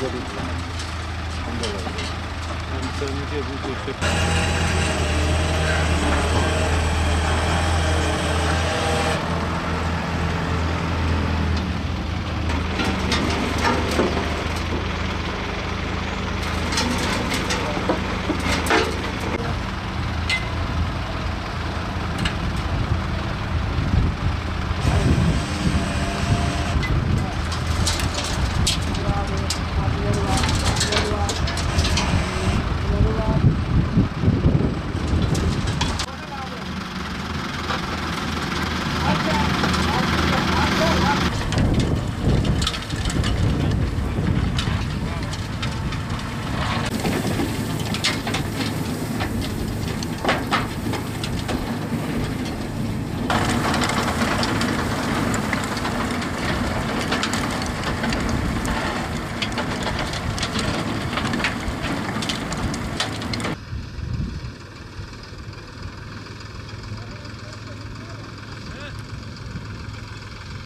değil. Ondan dolayı. Yani sen önce bu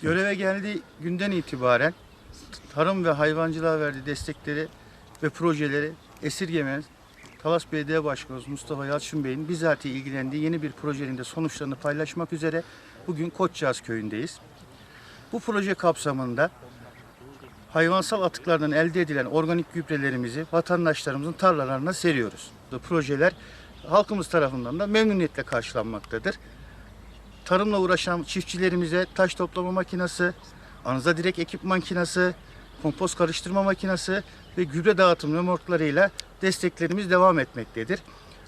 Göreve geldiği günden itibaren tarım ve hayvancılığa verdiği destekleri ve projeleri esirgemez Talas Belediye Başkanımız Mustafa Yalçın Bey'in bizatihi ilgilendiği yeni bir projenin de sonuçlarını paylaşmak üzere bugün Koçcağız köyündeyiz. Bu proje kapsamında hayvansal atıklardan elde edilen organik gübrelerimizi vatandaşlarımızın tarlalarına seriyoruz. Bu projeler halkımız tarafından da memnuniyetle karşılanmaktadır tarımla uğraşan çiftçilerimize taş toplama makinesi, anıza direk ekip makinesi, kompost karıştırma makinesi ve gübre dağıtım remorklarıyla desteklerimiz devam etmektedir.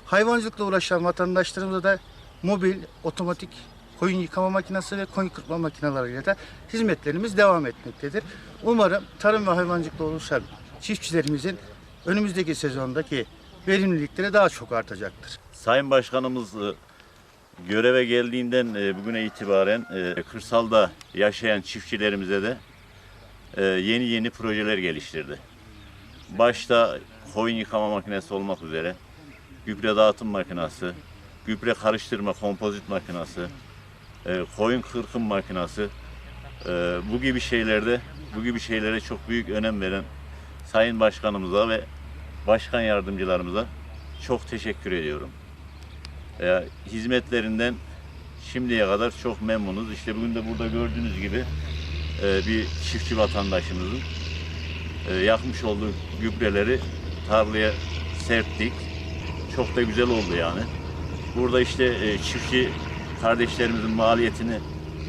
Hayvancılıkla uğraşan vatandaşlarımıza da mobil, otomatik koyun yıkama makinesi ve koyun kırpma makineleriyle de hizmetlerimiz devam etmektedir. Umarım tarım ve hayvancılıkla uğraşan çiftçilerimizin önümüzdeki sezondaki verimlilikleri daha çok artacaktır. Sayın Başkanımız göreve geldiğinden e, bugüne itibaren e, kırsalda yaşayan çiftçilerimize de e, yeni yeni projeler geliştirdi. Başta koyun yıkama makinesi olmak üzere gübre dağıtım makinesi, gübre karıştırma kompozit makinesi, koyun kırkım makinesi bu gibi şeylerde bu gibi şeylere çok büyük önem veren Sayın Başkanımıza ve Başkan Yardımcılarımıza çok teşekkür ediyorum. E, hizmetlerinden şimdiye kadar çok memnunuz. İşte bugün de burada gördüğünüz gibi e, bir çiftçi vatandaşımızın e, yakmış olduğu gübreleri tarlaya serptik. Çok da güzel oldu yani. Burada işte e, çiftçi kardeşlerimizin maliyetini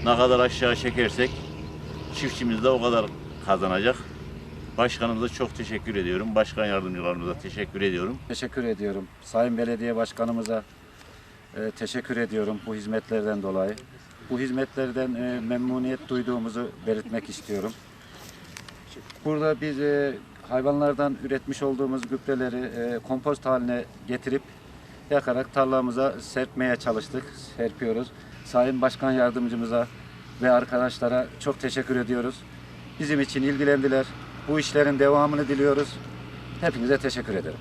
ne kadar aşağı çekersek çiftçimiz de o kadar kazanacak. Başkanımıza çok teşekkür ediyorum. Başkan yardımcılarımıza teşekkür ediyorum. Teşekkür ediyorum. Sayın Belediye Başkanımıza e, teşekkür ediyorum bu hizmetlerden dolayı. Bu hizmetlerden e, memnuniyet duyduğumuzu belirtmek istiyorum. Burada biz e, hayvanlardan üretmiş olduğumuz gübreleri e, kompost haline getirip yakarak tarlamıza serpmeye çalıştık, serpiyoruz. Sayın Başkan Yardımcımıza ve arkadaşlara çok teşekkür ediyoruz. Bizim için ilgilendiler. Bu işlerin devamını diliyoruz. Hepinize teşekkür ederim.